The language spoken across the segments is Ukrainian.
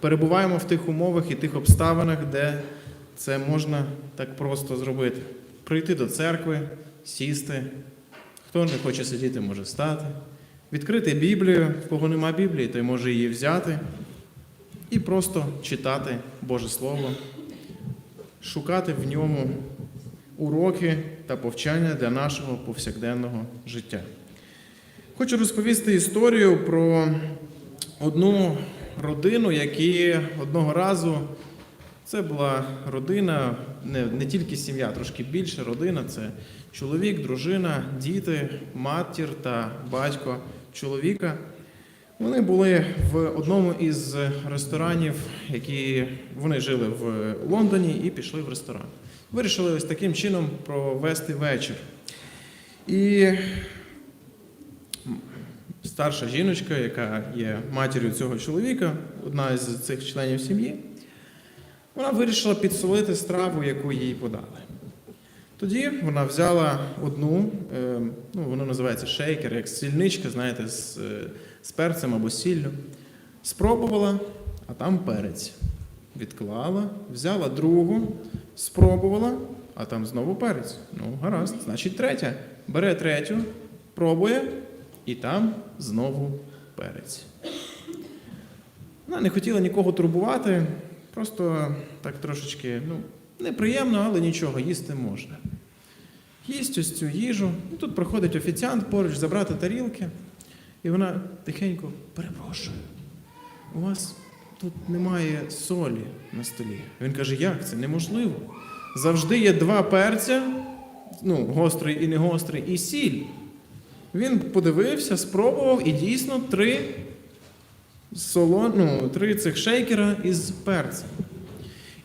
перебуваємо в тих умовах і тих обставинах, де це можна так просто зробити. Прийти до церкви, сісти. Хто не хоче сидіти, може стати. Відкрити Біблію, в кого нема Біблії, той може її взяти і просто читати Боже Слово, шукати в ньому уроки та повчання для нашого повсякденного життя. Хочу розповісти історію про одну родину, які одного разу це була родина, не, не тільки сім'я, трошки більше родина. Це чоловік, дружина, діти, матір та батько чоловіка. Вони були в одному із ресторанів, які вони жили в Лондоні і пішли в ресторан. Вирішили ось таким чином провести вечір. І старша жіночка, яка є матір'ю цього чоловіка, одна з цих членів сім'ї, вона вирішила підсолити страву, яку їй подали. Тоді вона взяла одну, е, ну воно називається шейкер, як сільничка, знаєте, з, е, з перцем або сіллю. Спробувала, а там перець. Відклала, взяла другу, спробувала, а там знову перець. Ну, гаразд, значить третя. Бере третю, пробує, і там знову перець. Вона не хотіла нікого турбувати, просто так трошечки, ну, неприємно, але нічого, їсти можна. Їсть ось цю їжу, і тут проходить офіціант поруч забрати тарілки, і вона тихенько перепрошую. У вас тут немає солі на столі. Він каже, як це? Неможливо. Завжди є два перця, ну, гострий і не гострий, і сіль. Він подивився, спробував і дійсно три солон, ну, три цих шейкера із перцем.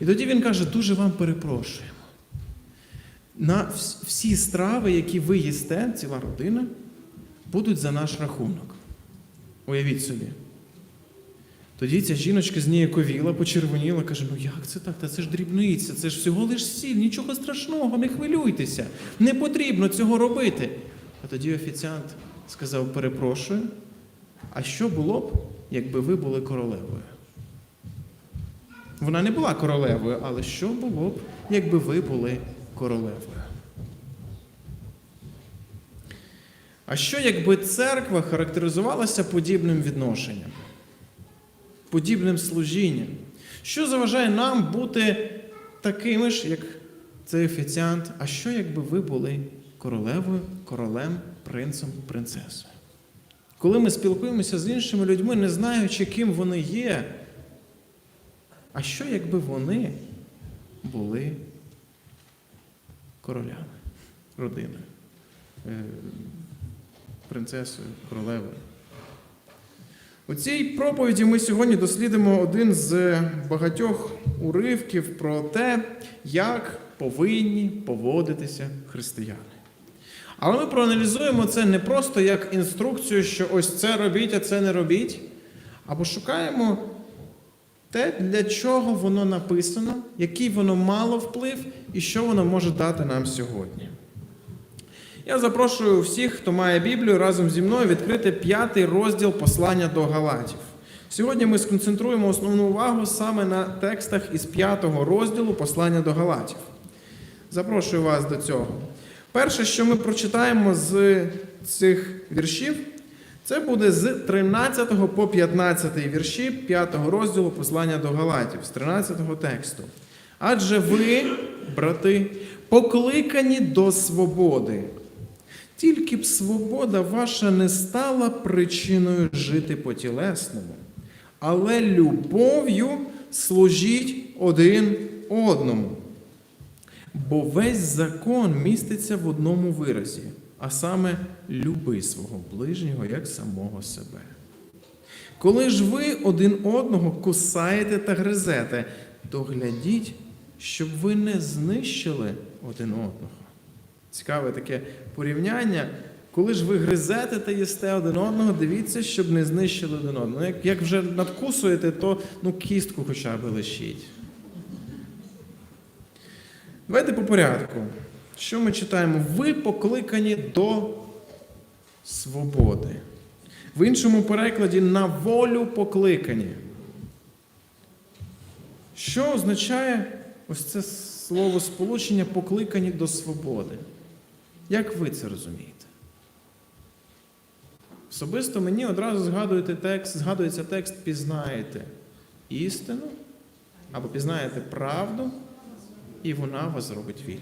І тоді він каже: дуже вам перепрошуємо. На всі страви, які ви їсте, ціла родина, будуть за наш рахунок. Уявіть собі. Тоді ця жіночка зніяковіла, почервоніла, каже: ну як це так? Та це ж дрібниця, це ж всього лиш сіль, нічого страшного, не хвилюйтеся, не потрібно цього робити. А тоді офіціант сказав: перепрошую, а що було б, якби ви були королевою? Вона не була королевою, але що було б, якби ви були королевою? А що, якби церква характеризувалася подібним відношенням, подібним служінням? Що заважає нам бути такими ж, як цей офіціант? А що, якби ви були королевою, королем, принцем, принцесою? Коли ми спілкуємося з іншими людьми, не знаючи, ким вони є, а що, якби вони були королями, родиною, е, принцесою, королевою? У цій проповіді ми сьогодні дослідимо один з багатьох уривків про те, як повинні поводитися християни. Але ми проаналізуємо це не просто як інструкцію, що ось це робіть, а це не робіть, а пошукаємо те, для чого воно написано, який воно мало вплив і що воно може дати нам сьогодні. Я запрошую всіх, хто має Біблію, разом зі мною відкрити п'ятий розділ послання до Галатів. Сьогодні ми сконцентруємо основну увагу саме на текстах із п'ятого розділу послання до Галатів. Запрошую вас до цього. Перше, що ми прочитаємо з цих віршів, це буде з 13 по 15 вірші 5 розділу послання до Галатів, з 13 тексту. Адже ви, брати, покликані до свободи. Тільки б свобода ваша не стала причиною жити по тілесному, але любов'ю служіть один одному. Бо весь закон міститься в одному виразі, а саме люби свого ближнього як самого себе. Коли ж ви один одного кусаєте та гризете, то глядіть, щоб ви не знищили один одного. Цікаве таке порівняння. Коли ж ви гризете та їсте один одного, дивіться, щоб не знищили один одного. Ну, Як, як вже надкусуєте, то ну, кістку хоча б лишіть. Давайте по порядку. Що ми читаємо? Ви покликані до свободи. В іншому перекладі на волю покликані. Що означає ось це слово сполучення покликані до свободи? Як ви це розумієте? Особисто мені одразу згадуєте текст, згадується текст пізнаєте істину або пізнаєте правду, і вона вас зробить вільним.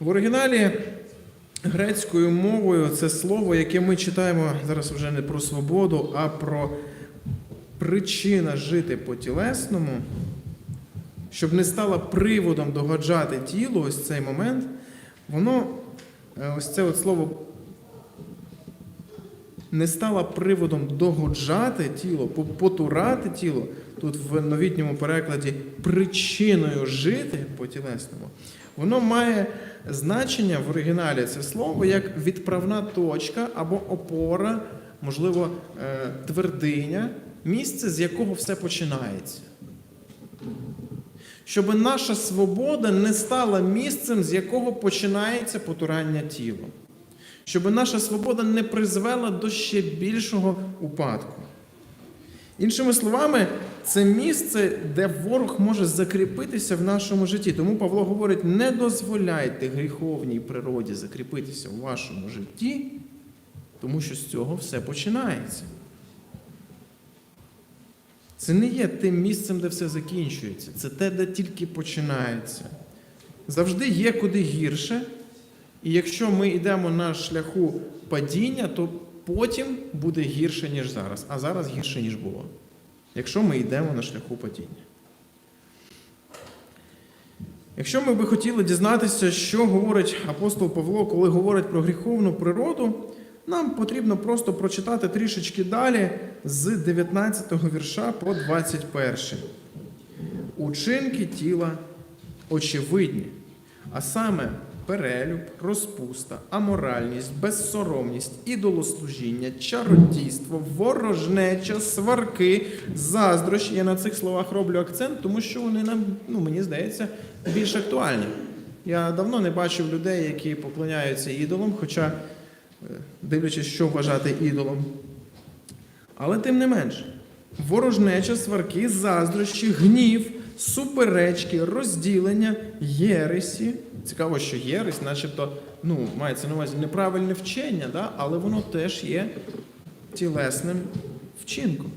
В оригіналі грецькою мовою це слово, яке ми читаємо зараз вже не про свободу, а про причина жити по тілесному, щоб не стала приводом догоджати тілу, ось цей момент, воно, е, ось це от слово не стала приводом догоджати тіло, потурати тіло, тут в новітньому перекладі причиною жити по тілесному, воно має значення в оригіналі це слово як відправна точка або опора, можливо, е, твердиня, місце, з якого все починається. Щоб наша свобода не стала місцем, з якого починається потурання тілом щоб наша свобода не призвела до ще більшого упадку. Іншими словами, це місце, де ворог може закріпитися в нашому житті. Тому Павло говорить: не дозволяйте гріховній природі закріпитися у вашому житті, тому що з цього все починається. Це не є тим місцем, де все закінчується. Це те, де тільки починається. Завжди є куди гірше. І якщо ми йдемо на шляху падіння, то потім буде гірше, ніж зараз. А зараз гірше, ніж було. Якщо ми йдемо на шляху падіння. Якщо ми би хотіли дізнатися, що говорить апостол Павло, коли говорить про гріховну природу, нам потрібно просто прочитати трішечки далі з 19 вірша по 21. Учинки тіла очевидні, а саме перелюб, розпуста, аморальність, безсоромність, ідолослужіння, чародійство, ворожнеча, сварки, заздрощі. Я на цих словах роблю акцент, тому що вони нам, ну мені здається, більш актуальні. Я давно не бачив людей, які поклоняються ідолам, хоча, е, дивлячись, що вважати ідолом. Але тим не менше, ворожнеча, сварки, заздрощі, гнів, суперечки, розділення, єресі. Цікаво, що єресь, начебто, ну, мається на увазі неправильне вчення, да? але воно теж є тілесним вчинком,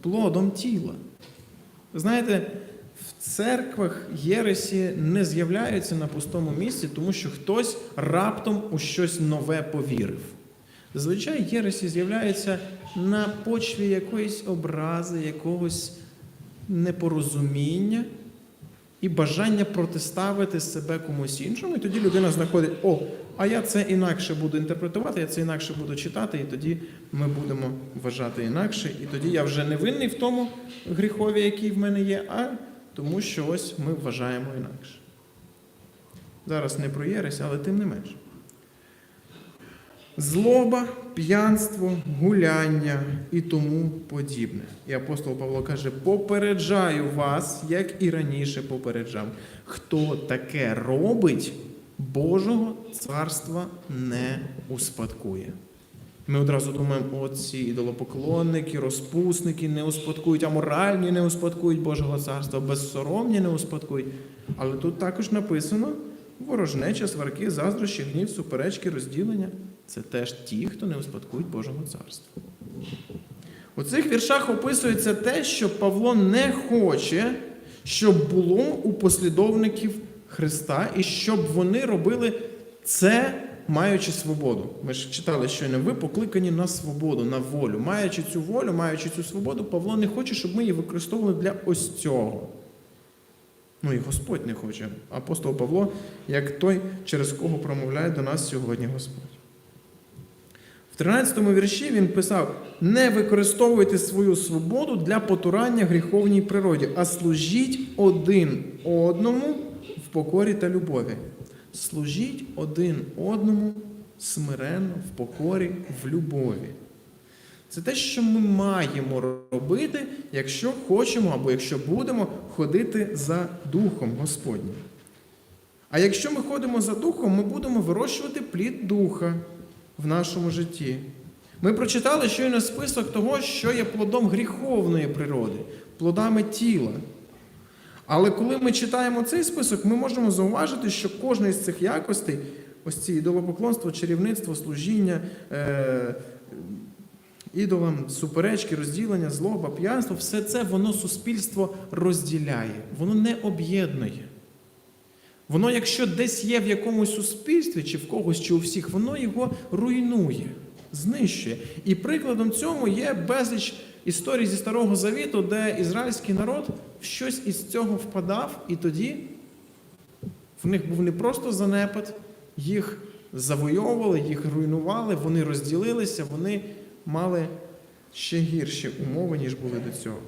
плодом тіла. Знаєте, в церквах єресі не з'являються на пустому місці, тому що хтось раптом у щось нове повірив. Зазвичай єресі з'являються на почві якоїсь образи, якогось непорозуміння і бажання протиставити себе комусь іншому. І тоді людина знаходить, о, а я це інакше буду інтерпретувати, я це інакше буду читати, і тоді ми будемо вважати інакше. І тоді я вже не винний в тому гріхові, який в мене є, а тому, що ось ми вважаємо інакше. Зараз не про єресь, але тим не менше. Злоба, п'янство, гуляння і тому подібне. І апостол Павло каже: попереджаю вас, як і раніше попереджав. Хто таке робить, Божого царства не успадкує. Ми одразу думаємо, оці ідолопоклонники, розпусники не успадкують, аморальні не успадкують Божого царства, безсоромні не успадкують. Але тут також написано ворожнеча, сварки, заздрощі, гнів, суперечки, розділення це теж ті, хто не успадкують Божого царства. У цих віршах описується те, що Павло не хоче, щоб було у послідовників Христа, і щоб вони робили це, маючи свободу. Ми ж читали щойно, ви покликані на свободу, на волю. Маючи цю волю, маючи цю свободу, Павло не хоче, щоб ми її використовували для ось цього. Ну і Господь не хоче. Апостол Павло, як той, через кого промовляє до нас сьогодні Господь. В 13 вірші він писав: не використовуйте свою свободу для потурання гріховній природі, а служіть один одному в покорі та любові. Служіть один одному смиренно, в покорі, в любові. Це те, що ми маємо робити, якщо хочемо або якщо будемо ходити за Духом Господнім. А якщо ми ходимо за Духом, ми будемо вирощувати плід Духа в нашому житті. Ми прочитали щойно список того, що є плодом гріховної природи: плодами тіла. Але коли ми читаємо цей список, ми можемо зауважити, що кожна із цих якостей, ось ці ідолопоклонство, чарівництво, служіння, е- ідолам, суперечки, розділення, злоба, п'янство, все це воно суспільство розділяє, воно не об'єднує. Воно, якщо десь є в якомусь суспільстві, чи в когось, чи у всіх, воно його руйнує, знищує. І прикладом цьому є безліч історій зі Старого Завіту, де ізраїльський народ в щось із цього впадав, і тоді в них був не просто занепад, їх завойовували, їх руйнували, вони розділилися, вони мали ще гірші умови, ніж були до цього.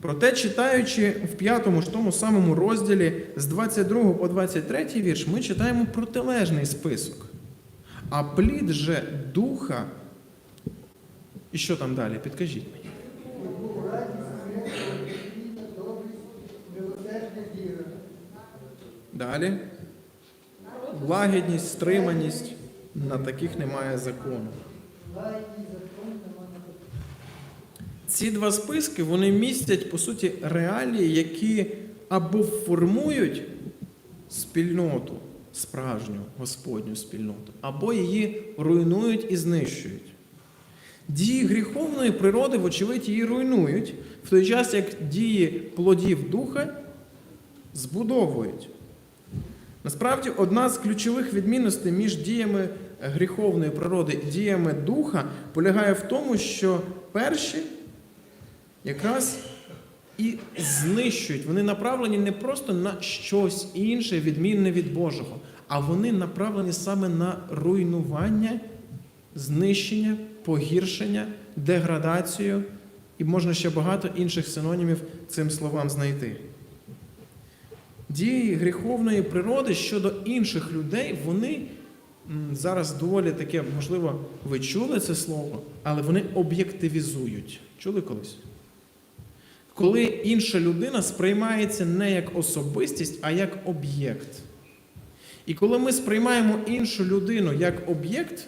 Проте, читаючи в п'ятому ж тому самому розділі з 22 по 23 вірш, ми читаємо протилежний список. А плід же духа. І що там далі? Підкажіть мені. Далі. Лагідність, стриманість. На таких немає закону. Ці два списки вони містять, по суті, реалії, які або формують спільноту, справжню Господню спільноту, або її руйнують і знищують. Дії гріховної природи, вочевидь, її руйнують, в той час як дії плодів духа збудовують. Насправді, одна з ключових відмінностей між діями гріховної природи і діями духа полягає в тому, що перші якраз і знищують. Вони направлені не просто на щось інше, відмінне від Божого, а вони направлені саме на руйнування, знищення, погіршення, деградацію, і можна ще багато інших синонімів цим словам знайти. Дії гріховної природи щодо інших людей, вони зараз доволі таке, можливо, ви чули це слово, але вони об'єктивізують. Чули колись? Коли інша людина сприймається не як особистість, а як об'єкт. І коли ми сприймаємо іншу людину як об'єкт,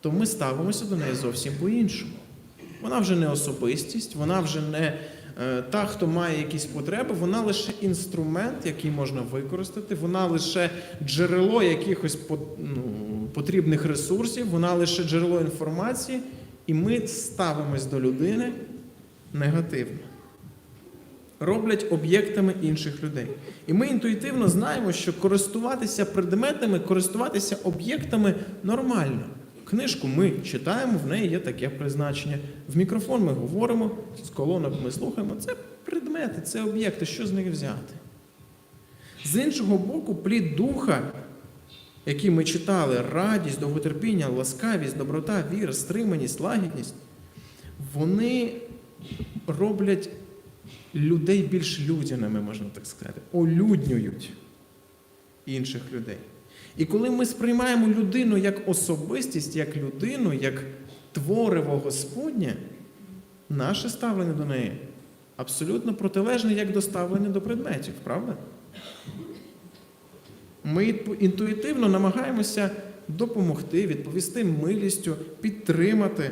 то ми ставимося до неї зовсім по-іншому. Вона вже не особистість, вона вже не е, та, хто має якісь потреби, вона лише інструмент, який можна використати, вона лише джерело якихось ну, потрібних ресурсів, вона лише джерело інформації, і ми ставимось до людини негативно. Роблять об'єктами інших людей. І ми інтуїтивно знаємо, що користуватися предметами, користуватися об'єктами нормально. Книжку ми читаємо, в неї є таке призначення. В мікрофон ми говоримо, з колонок ми слухаємо. Це предмети, це об'єкти, що з них взяти. З іншого боку, плід духа, який ми читали, радість, довготерпіння, ласкавість, доброта, віра, стриманість, лагідність, вони роблять людей більш людяними, можна так сказати, олюднюють інших людей. І коли ми сприймаємо людину як особистість, як людину, як твориво Господнє, наше ставлення до неї абсолютно протилежне, як до ставлення до предметів, правда? Ми інтуїтивно намагаємося допомогти, відповісти милістю, підтримати.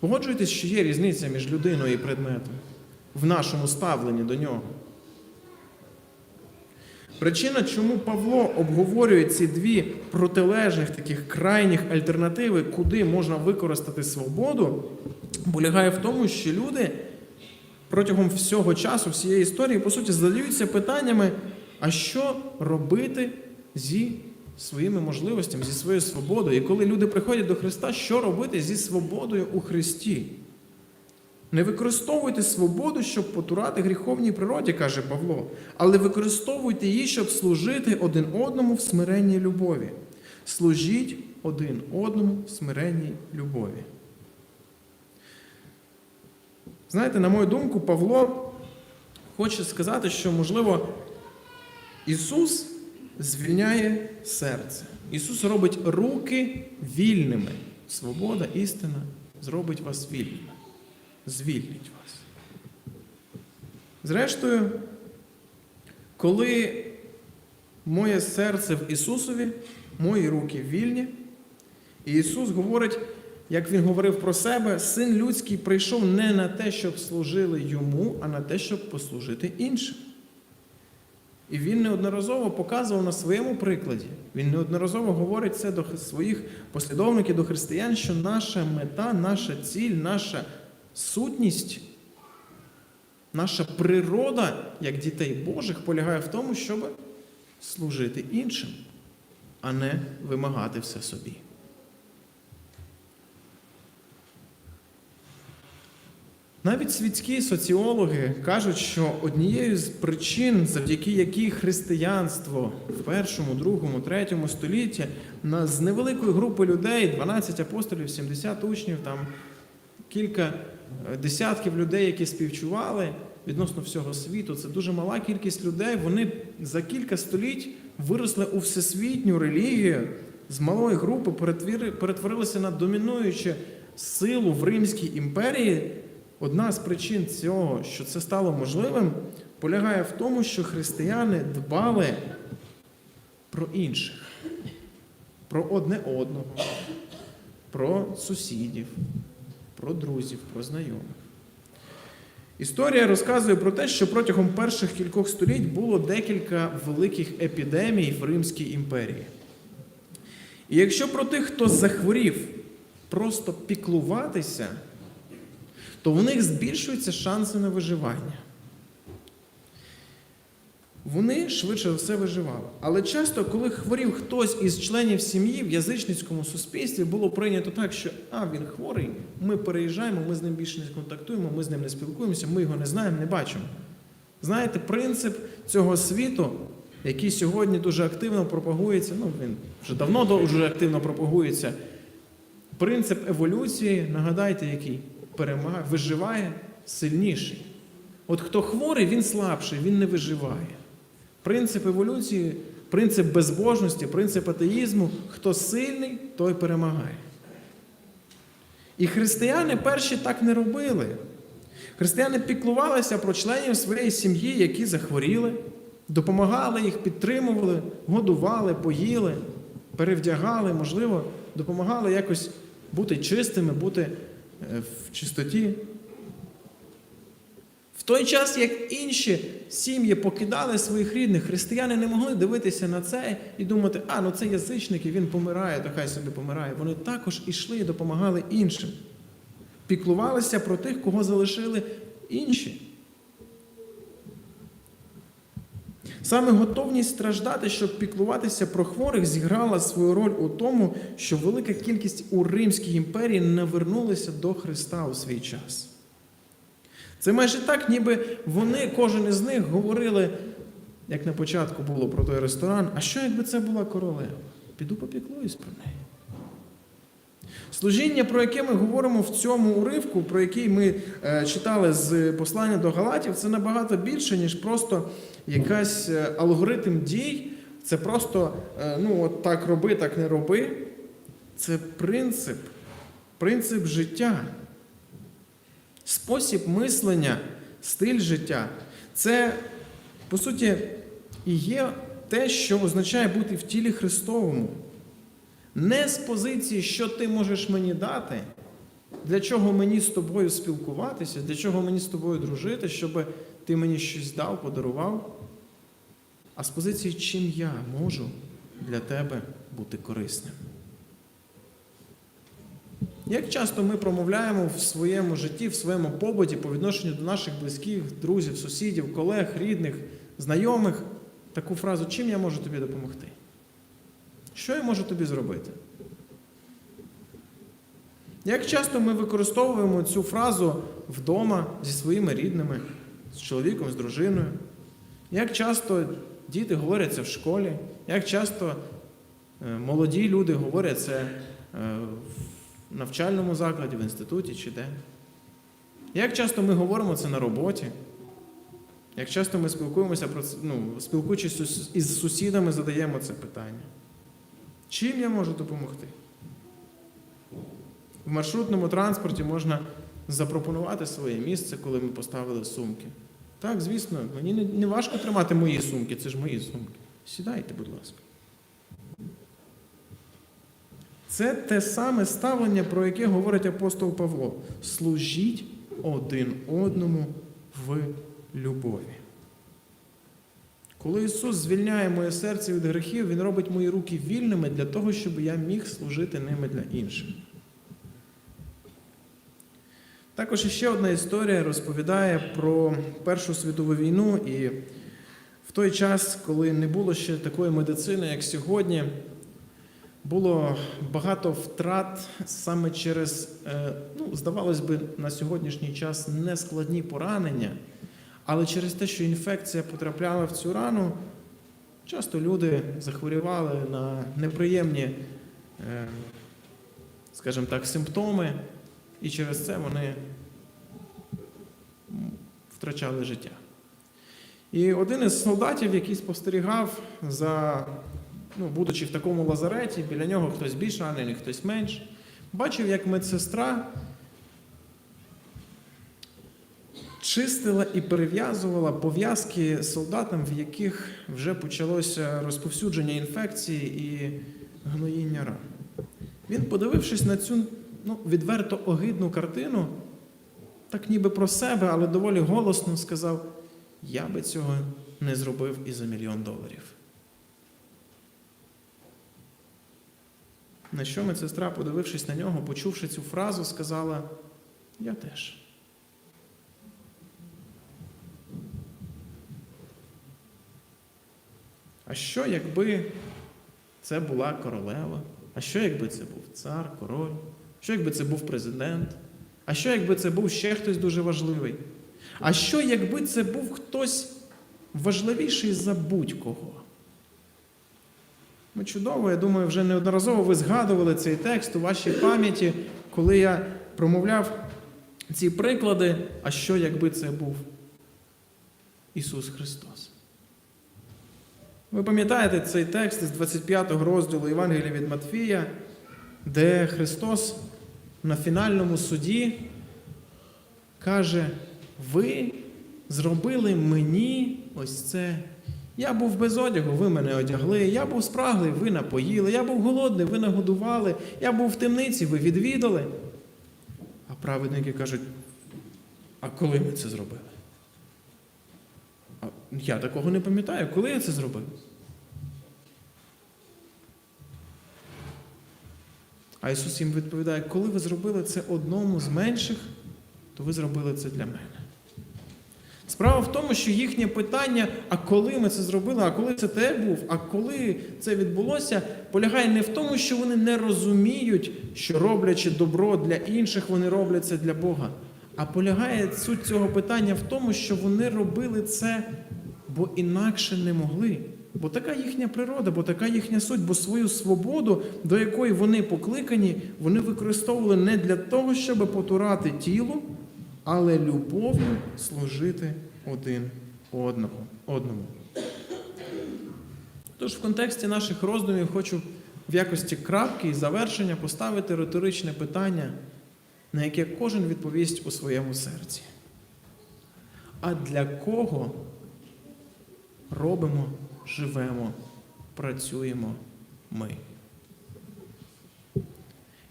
Погоджуєтесь, що є різниця між людиною і предметом в нашому ставленні до нього. Причина, чому Павло обговорює ці дві протилежних таких крайніх альтернативи, куди можна використати свободу, полягає в тому, що люди протягом всього часу, всієї історії, по суті, задаються питаннями, а що робити зі своїми можливостями, зі своєю свободою. І коли люди приходять до Христа, що робити зі свободою у Христі? Не використовуйте свободу, щоб потурати гріховній природі, каже Павло, але використовуйте її, щоб служити один одному в смиренній любові. Служіть один одному в смиренній любові. Знаєте, на мою думку, Павло хоче сказати, що, можливо, Ісус звільняє серце. Ісус робить руки вільними. Свобода, істина зробить вас вільними. Звільнить вас. Зрештою, коли моє серце в Ісусові, мої руки вільні, і Ісус говорить, як він говорив про себе, син людський прийшов не на те, щоб служили йому, а на те, щоб послужити іншим. І він неодноразово показував на своєму прикладі. Він неодноразово говорить це до своїх послідовників, до християн, що наша мета, наша ціль, наша сутність, наша природа, як дітей Божих, полягає в тому, щоб служити іншим, а не вимагати все собі. Навіть світські соціологи кажуть, що однією з причин, завдяки якій християнство в першому, другому, третьому столітті з невеликої групи людей, 12 апостолів, 70 учнів, там кілька е, десятків людей, які співчували відносно всього світу, це дуже мала кількість людей. Вони за кілька століть виросли у всесвітню релігію з малої групи, перетворилися на домінуючу силу в Римській імперії. Одна з причин цього, що це стало можливим, полягає в тому, що християни дбали про інших, про одне одного, про сусідів, про друзів, про знайомих. Історія розказує про те, що протягом перших кількох століть було декілька великих епідемій в Римській імперії. І якщо про тих, хто захворів, просто піклуватися, то в них збільшуються шанси на виживання. Вони швидше за все виживали. Але часто, коли хворів хтось із членів сім'ї в язичницькому суспільстві, було прийнято так, що а, він хворий, ми переїжджаємо, ми з ним більше не контактуємо, ми з ним не спілкуємося, ми його не знаємо, не бачимо. Знаєте, принцип цього світу, який сьогодні дуже активно пропагується, ну він вже давно дуже активно пропагується. Принцип еволюції, нагадайте, який перемагає, виживає сильніший. От хто хворий, він слабший, він не виживає. Принцип еволюції, принцип безбожності, принцип атеїзму, хто сильний, той перемагає. І християни перші так не робили. Християни піклувалися про членів своєї сім'ї, які захворіли, допомагали їх, підтримували, годували, поїли, перевдягали, можливо, допомагали якось бути чистими, бути в чистоті. В той час, як інші сім'ї покидали своїх рідних, християни не могли дивитися на це і думати, а ну це язичник, і він помирає, то хай собі помирає. Вони також ішли і допомагали іншим. Піклувалися про тих, кого залишили інші. Саме готовність страждати, щоб піклуватися про хворих, зіграла свою роль у тому, що велика кількість у Римській імперії навернулися до Христа у свій час. Це майже так, ніби вони, кожен із них, говорили, як на початку було про той ресторан, а що якби це була королева? Піду попіклуюсь про неї. Служіння, про яке ми говоримо в цьому уривку, про який ми е, читали з послання до Галатів, це набагато більше, ніж просто якась е, алгоритм дій. Це просто е, ну, от так роби, так не роби. Це принцип, принцип життя, спосіб мислення, стиль життя. Це, по суті, і є те, що означає бути в тілі Христовому. Не з позиції, що ти можеш мені дати, для чого мені з тобою спілкуватися, для чого мені з тобою дружити, щоб ти мені щось дав, подарував, а з позиції, чим я можу для тебе бути корисним. Як часто ми промовляємо в своєму житті, в своєму побуті по відношенню до наших близьких, друзів, сусідів, колег, рідних, знайомих таку фразу, чим я можу тобі допомогти? Що я можу тобі зробити? Як часто ми використовуємо цю фразу вдома зі своїми рідними, з чоловіком, з дружиною? Як часто діти говорять це в школі? Як часто е, молоді люди говорять це е, в навчальному закладі, в інституті чи де? Як часто ми говоримо це на роботі? Як часто ми спілкуємося про ну, спілкуючись із сусідами, задаємо це питання? Чим я можу допомогти? В маршрутному транспорті можна запропонувати своє місце, коли ми поставили сумки. Так, звісно, мені не, не важко тримати мої сумки, це ж мої сумки. Сідайте, будь ласка. Це те саме ставлення, про яке говорить апостол Павло. Служіть один одному в любові. Коли Ісус звільняє моє серце від гріхів, Він робить мої руки вільними для того, щоб я міг служити ними для інших. Також ще одна історія розповідає про Першу світову війну, і в той час, коли не було ще такої медицини, як сьогодні, було багато втрат саме через, е, ну, здавалось би, на сьогоднішній час нескладні поранення, але через те, що інфекція потрапляла в цю рану, часто люди захворювали на неприємні, е, скажімо так, симптоми, і через це вони втрачали життя. І один із солдатів, який спостерігав за, ну, будучи в такому лазареті, біля нього хтось більш ранений, хтось менш, бачив, як медсестра чистила і перев'язувала пов'язки солдатам, в яких вже почалося розповсюдження інфекції і гноїння ран. Він, подивившись на цю ну, відверто огидну картину, так ніби про себе, але доволі голосно сказав: я би цього не зробив і за мільйон доларів. На що медсестра, подивившись на нього, почувши цю фразу, сказала: Я теж. А що, якби це була королева? А що, якби це був цар, король? Що, якби це був президент? А що, якби це був ще хтось дуже важливий? А що, якби це був хтось важливіший за будь-кого? Ну, чудово, я думаю, вже неодноразово ви згадували цей текст у вашій пам'яті, коли я промовляв ці приклади, а що, якби це був Ісус Христос? Ви пам'ятаєте цей текст з 25 розділу Євангелія від Матфія, де Христос на фінальному суді каже: Ви зробили мені ось це. Я був без одягу, ви мене одягли, я був спраглий, ви напоїли, я був голодний, ви нагодували, я був в темниці, ви відвідали. А праведники кажуть, а коли ми це зробили? Я такого не пам'ятаю, коли я це зробив? А Ісус їм відповідає, коли ви зробили це одному з менших, то ви зробили це для мене. Справа в тому, що їхнє питання, а коли ми це зробили, а коли це те був, а коли це відбулося, полягає не в тому, що вони не розуміють, що роблячи добро для інших, вони роблять це для Бога. А полягає суть цього питання в тому, що вони робили це, бо інакше не могли. Бо така їхня природа, бо така їхня суть, бо свою свободу, до якої вони покликані, вони використовували не для того, щоб потурати тілу, але любов'ю служити один одному. одному. Тож в контексті наших роздумів хочу в якості крапки і завершення поставити риторичне питання, на яке кожен відповість у своєму серці. А для кого робимо, живемо, працюємо ми?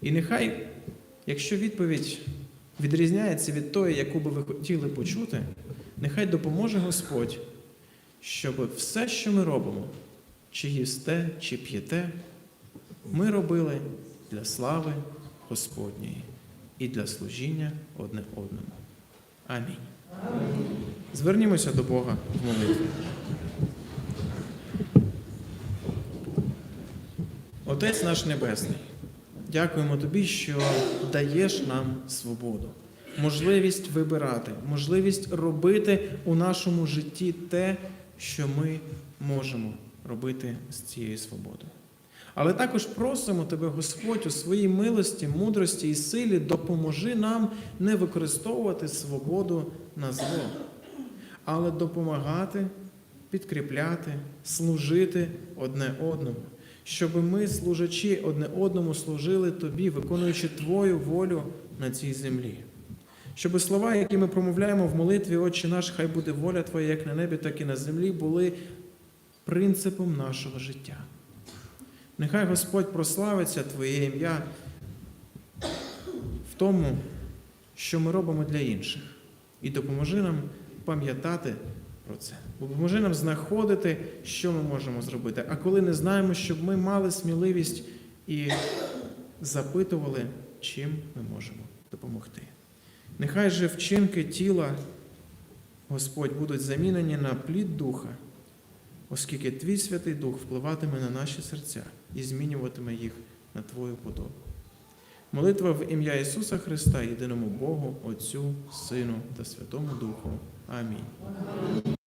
І нехай, якщо відповідь відрізняється від тої, яку би ви хотіли почути, нехай допоможе Господь, щоб все, що ми робимо, чи їсте, чи п'єте, ми робили для слави Господньої і для служіння одне одному. Амінь. Звернімося до Бога в молитві. Отець наш Небесний, дякуємо Тобі, що даєш нам свободу, можливість вибирати, можливість робити у нашому житті те, що ми можемо робити з цією свободою. Але також просимо Тебе, Господь, у своїй милості, мудрості і силі допоможи нам не використовувати свободу на зло, але допомагати, підкріпляти, служити одне одному, щоб ми, служачі, одне одному служили Тобі, виконуючи Твою волю на цій землі. Щоб слова, які ми промовляємо в молитві, Отче наш, хай буде воля Твоя як на небі, так і на землі, були принципом нашого життя. Нехай Господь прославиться Твоє ім'я в тому, що ми робимо для інших. І допоможи нам пам'ятати про це. Допоможи нам знаходити, що ми можемо зробити. А коли не знаємо, щоб ми мали сміливість і запитували, чим ми можемо допомогти. Нехай же вчинки тіла, Господь, будуть замінені на плід духа, оскільки Твій Святий Дух впливатиме на наші серця і змінюватиме їх на Твою подобу. Молитва в ім'я Ісуса Христа, єдиному Богу, Отцю, Сину та Святому Духу. Амінь.